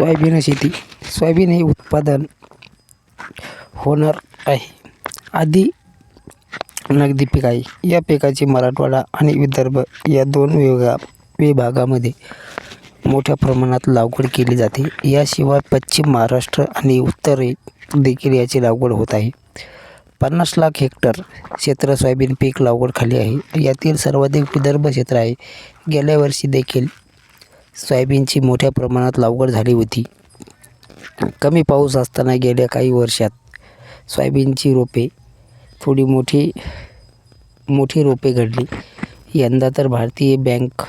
Soybean शेती. Soybean हे उत्पादन होणार आहे. आधी नगदी पीक आहे. या पिकाची मराठवाडा आणि विदर्भ या दोन विभागा विभागामध्ये मोठ्या प्रमाणात लागवड केली जाते. याशिवाय पश्चिम महाराष्ट्र आणि उत्तर देखील याची लागवड होत आहे. पन्नास लाख हेक्टर क्षेत्र सोयाबीन पीक लागवड खाली आहे. यातील सर्वाधिक विदर्भ क्षेत्र आहे. गेल्या वर्षी देखील सोयाबीनची मोठ्या प्रमाणात लागवड झाली होती. कमी पाऊस असताना गेल्या काही वर्षात सोयाबीनची रोपे थोडी मोठी मोठी रोपे घडली. यंदा तर भारतीय बँक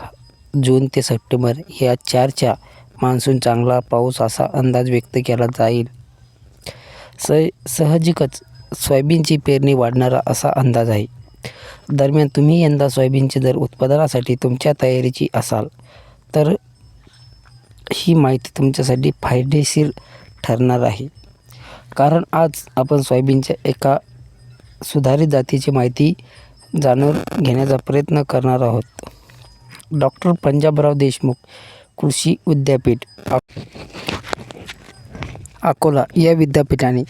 जून ते सप्टेंबर या चारच्या मान्सून चांगला पाऊस असा अंदाज व्यक्त केला जाईल. स सहजिकच सोयाबीनची पेरणी वाढणारा असा अंदाज आहे. दरम्यान तुम्ही यंदा सोयाबीनचे जर उत्पादनासाठी तुमच्या तयारीची असाल तर ही माहिती तुमच्यासाठी फायदेशीर ठरणार आहे. कारण आज आपण सोयाबीनच्या एका सुधारित जातीची माहिती जाणून घेण्याचा प्रयत्न करणार आहोत. डॉक्टर पंजाबराव देशमुख कृषी विद्यापीठ अकोला या विद्यापीठाने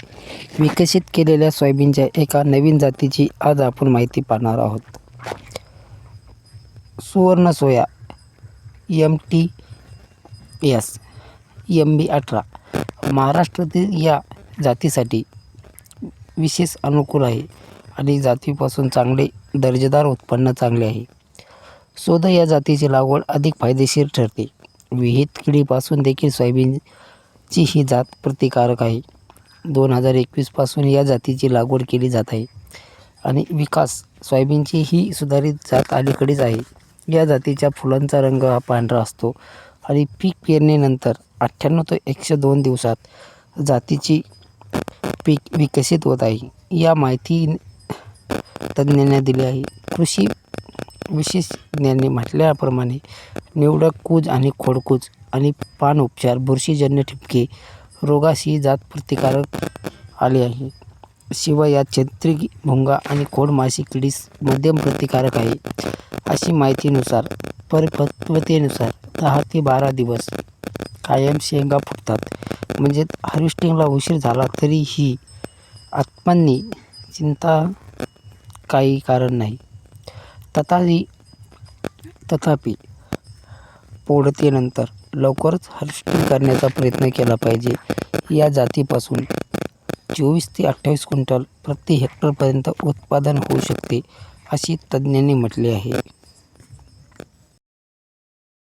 विकसित केलेल्या सोयाबीनच्या एका नवीन जातीची आज आपण माहिती पाहणार आहोत. Suvarna soya M T S M B अठरा. महाराष्ट्रातील या जातीसाठी विशेष अनुकूल आहे आणि जातीपासून चांगले दर्जेदार उत्पन्न चांगले आहे. सोदा या जातीची लागवड अधिक फायदेशीर ठरते. विहित किडीपासून देखील सोयाबीनची ही जात प्रतिकारक आहे. दोन हजार एकवीसपासून या जातीची लागवड केली जात आहे आणि विकास सोयाबीनची ही सुधारित जात अलीकडेच आहे. या जातीच्या फुलांचा रंग हा पांढरा असतो. आणि पीक पेरणीनंतर अठ्ठ्याण्णव ते एकशे दोन दिवसात जातीची पीक विकसित होत आहे. या माहिती तज्ज्ञांना दिली आहे. कृषी विशेषज्ञांनी म्हटल्याप्रमाणे निवडक कूज आणि खोडकूज आणि पान उपचार बुरशीजन्य ठिपके रोगाशी जात प्रतिकारक आली आहे. शिवाय यात छत्री भुंगा आणि खोडमाशी किडीस मध्यम प्रतिकारक आहे. अशी माहितीनुसार परिपक्वतेनुसार दहा ते बारा दिवस कायम शेंगा फुटतात. म्हणजे हार्वेस्टिंगला उशीर झाला तरीही आत्मांनी चिंता काही कारण नाही. तथापि तथापि पोडतेनंतर लवकरच हार्वेस्टिंग करण्याचा प्रयत्न केला पाहिजे. या जातीपासून चोवीस ते अठ्ठावीस क्विंटल प्रति हेक्टरपर्यंत उत्पादन होऊ शकते अशी तज्ज्ञांनी म्हटले आहे.